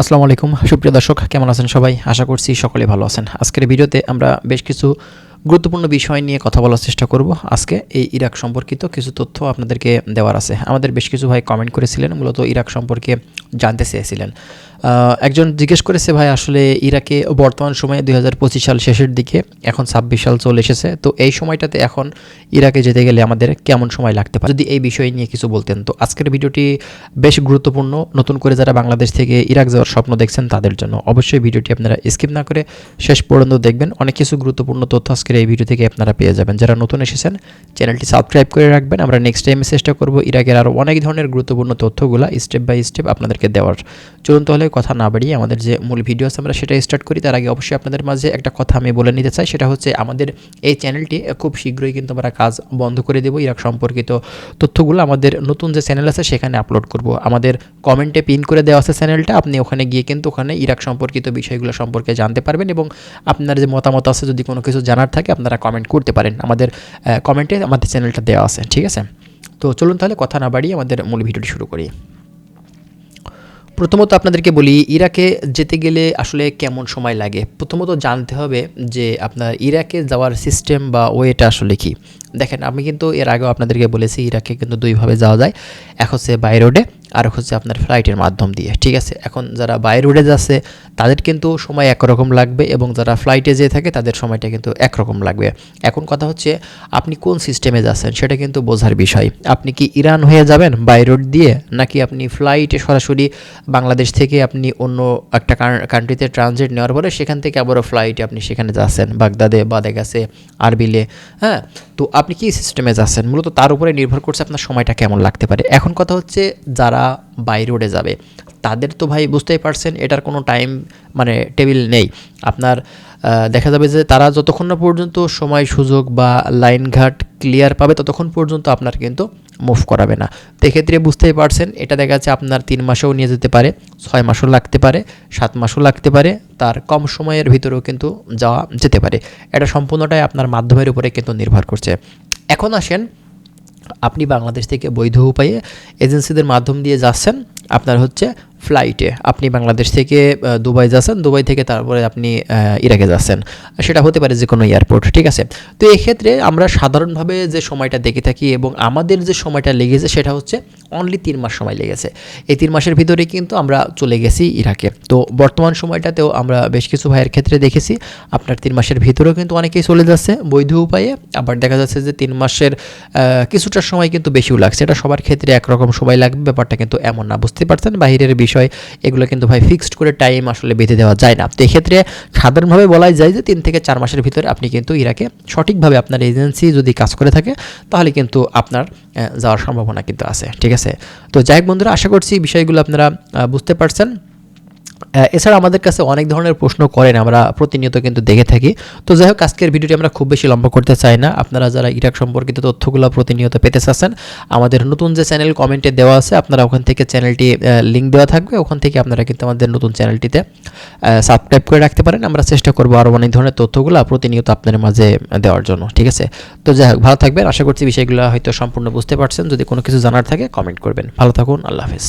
আসসালামু আলাইকুম। সুপ্রিয় দর্শক, কেমন আছেন সবাই? আশা করছি সকলে ভালো আছেন। আজকের ভিডিওতে আমরা বেশ কিছু গুরুত্বপূর্ণ বিষয় নিয়ে কথা বলার চেষ্টা করব। আজকে এই ইরাক সম্পর্কিত কিছু তথ্য আপনাদেরকে দেওয়ার আছে। আমাদের বেশ কিছু ভাই কমেন্ট করেছিলেন, মূলত ইরাক সম্পর্কে জানতে চেয়েছিলেন। একজন জিজ্ঞেস করেছে, ভাই, আসলে ইরাকে বর্তমান সময়ে দু হাজার পঁচিশ সাল শেষের দিকে, এখন ছাব্বিশ সাল চলে এসেছে। তো এই সময়টাতে এখন ইরাকে যেতে গেলে আমাদের কেমন সময় লাগতে পারে? যদি এই বিষয় নিয়ে কিছু বলতেন। তো আজকের ভিডিওটি বেশ গুরুত্বপূর্ণ। নতুন করে যারা বাংলাদেশ থেকে ইরাক যাওয়ার স্বপ্ন দেখছেন, তাদের জন্য অবশ্যই ভিডিওটি আপনারা স্কিপ না করে শেষ পর্যন্ত দেখবেন। অনেক কিছু গুরুত্বপূর্ণ তথ্য আজকের এই ভিডিও থেকে আপনারা পেয়ে যাবেন। যারা নতুন এসেছেন, চ্যানেলটি সাবস্ক্রাইব করে রাখবেন। আমরা নেক্সট টাইমে চেষ্টা করব ইরাকের আরও অনেক ধরনের গুরুত্বপূর্ণ তথ্যগুলো স্টেপ বাই স্টেপ আপনাদেরকে দেওয়ার। চলুন তাহলে কথা না বাড়িয়ে আমাদের যে মূল ভিডিও আছে, আমরা সেটা স্টার্ট করি। তার আগে অবশ্যই আপনাদের মাঝে একটা কথা আমি বলে নিতে চাই, সেটা হচ্ছে আমাদের এই চ্যানেলটি খুব শীঘ্রই কিন্তু আমরা কাজ বন্ধ করে দেবো। ইরাক সম্পর্কিত তথ্যগুলো আমাদের নতুন যে চ্যানেল আছে, সেখানে আপলোড করব। আমাদের কমেন্টে পিন করে দেওয়া আছে চ্যানেলটা আপনি ওখানে গিয়ে কিন্তু ওখানে ইরাক সম্পর্কিত বিষয়গুলো সম্পর্কে জানতে পারবেন এবং আপনার যে মতামত আছে, যদি কোনো কিছু জানার থাকে, আপনারা কমেন্ট করতে পারেন। আমাদের কমেন্টে আমাদের চ্যানেলটা দেওয়া আছে, ঠিক আছে? তো চলুন তাহলে কথা না বাড়িয়ে আমাদের মূল ভিডিওটি শুরু করি। প্রথমত আপনাদেরকে বলি, ইরাকে যেতে গেলে আসলে কেমন সময় লাগে? প্রথমত জানতে হবে যে আপনার ইরাকে যাওয়ার সিস্টেম বা ওয়েটা আসলে কি? দেখেন, আমি কিন্তু এর আগেও আপনাদেরকে বলেছি, ইরাকে কিন্তু দুইভাবে যাওয়া যায়। এক হচ্ছে বাই রোডে আর হচ্ছে আপনার ফ্লাইটের মাধ্যম দিয়ে, ঠিক আছে? এখন যারা বাই রোডে যাচ্ছে, তাদের কিন্তু সময় একরকম লাগবে এবং যারা ফ্লাইটে যেয়ে থাকে, তাদের সময়টা কিন্তু একরকম লাগবে। এখন কথা হচ্ছে, আপনি কোন সিস্টেমে যাচ্ছেন সেটা কিন্তু বোঝার বিষয়। আপনি কি ইরান হয়ে যাবেন বাই রোড দিয়ে, নাকি আপনি ফ্লাইটে সরাসরি বাংলাদেশ থেকে আপনি অন্য একটা কান্ট্রিতে ট্রানজিট নেওয়ার পরে সেখান থেকে আবারও ফ্লাইটে আপনি সেখানে যাচ্ছেন, বাগদাদে বা গেছে আরবিলে হ্যাঁ? তো আপনি কি সিস্টেমে যাচ্ছেন? মূলত তার উপরে নির্ভর করছে আপনার সময়টা কেমন লাগতে পারে। এখন কথা হচ্ছে, যারা বাই রোডে যাবে। তাদের তো ভাই বুঝতেই পারছেন, এটার কোনো টাইম মানে টেবিল নেই। আপনার দেখা যাবে যে তারা যতক্ষণ না পর্যন্ত সময়, সুযোগ বা লাইনঘাট ক্লিয়ার পাবে, ততক্ষণ পর্যন্ত আপনার কিন্তু মুভ করাবে না। তো এক্ষেত্রে বুঝতেই পারছেন, এটা দেখা যাচ্ছে আপনার তিন মাসেও নিয়ে যেতে পারে, ছয় মাসও লাগতে পারে, সাত মাসও লাগতে পারে, তার কম সময়ের ভিতরেও কিন্তু যাওয়া যেতে পারে। এটা সম্পূর্ণটাই আপনার মাধ্যমের উপরে কিন্তু নির্ভর করছে। এখন আসেন আপনি বাংলাদেশ থেকে বৈধ উপায়ে এজেন্সিদের মাধ্যম দিয়ে যাচ্ছেন, আপনার হচ্ছে ফ্লাইটে আপনি বাংলাদেশ থেকে দুবাই যাচ্ছেন, দুবাই থেকে তারপরে আপনি ইরাকে যাচ্ছেন। সেটা হতে পারে যে কোনো এয়ারপোর্ট ঠিক আছে? তো এক্ষেত্রে আমরা সাধারণভাবে যে সময়টা দেখে থাকি এবং আমাদের যে সময়টা লেগেছে সেটা হচ্ছে অনলি তিন মাস সময় লেগেছে। এই তিন মাসের ভিতরে কিন্তু আমরা চলে গেছি ইরাকে। তো বর্তমান সময়টাতেও আমরা বেশ কিছু ভাইয়ের ক্ষেত্রে দেখেছি, আপনার তিন মাসের ভিতরেও কিন্তু অনেকেই চলে যাচ্ছে। বৈধ উপায়ে আবার দেখা যাচ্ছে যে তিন মাসের কিছুটা সময় কিন্তু বেশিও লাগছে। এটা সবার ক্ষেত্রে একরকম সময় লাগবে, ব্যাপারটা কিন্তু এমন না বুঝতে পারছেন? বাহিরের বিষয়, এগুলো কিন্তু ভাই ফিক্সড করে টাইম আসলে বেঁধে দেওয়া যায় না। তো এক্ষেত্রে সাধারণভাবে বলাই যায় যে তিন থেকে চার মাসের ভিতরে আপনি কিন্তু ইরাকে সঠিকভাবে আপনার এজেন্সি যদি কাজ করে থাকে, তাহলে কিন্তু আপনার যাওয়ার সম্ভাবনা কিন্তু আছে। ঠিক আছে? তো যাই হোক বন্ধুরা আশা করছি বিষয়গুলো আপনারা বুঝতে পারছেন। এছাড়া আমাদের কাছে অনেক ধরনের প্রশ্ন করেন, আমরা প্রতিনিয়ত কিন্তু দেখে থাকি। তো যাই হোক, আজকের ভিডিওটি আমরা খুব বেশি লম্বা করতে চাই না। আপনারা যারা ইরাক সম্পর্কিত তথ্যগুলো প্রতিনিয়ত পেতে চাচ্ছেন, আমাদের নতুন যে চ্যানেল কমেন্টে দেওয়া আছে, আপনারা ওখান থেকে চ্যানেলটি লিঙ্ক দেওয়া থাকবে। ওখান থেকে আপনারা কিন্তু আমাদের নতুন চ্যানেলটিতে সাবস্ক্রাইব করে রাখতে পারেন। আমরা চেষ্টা করব আরও অনেক ধরনের তথ্যগুলো প্রতিনিয়ত আপনাদের মাঝে দেওয়ার জন্য, ঠিক আছে? তো যাই হোক, ভালো থাকবেন। আশা করছি বিষয়গুলো হয়তো সম্পূর্ণ বুঝতে পারছেন। যদি কোনো কিছু জানার থাকে কমেন্ট করবেন। ভালো থাকুন। আল্লাহ হাফেজ।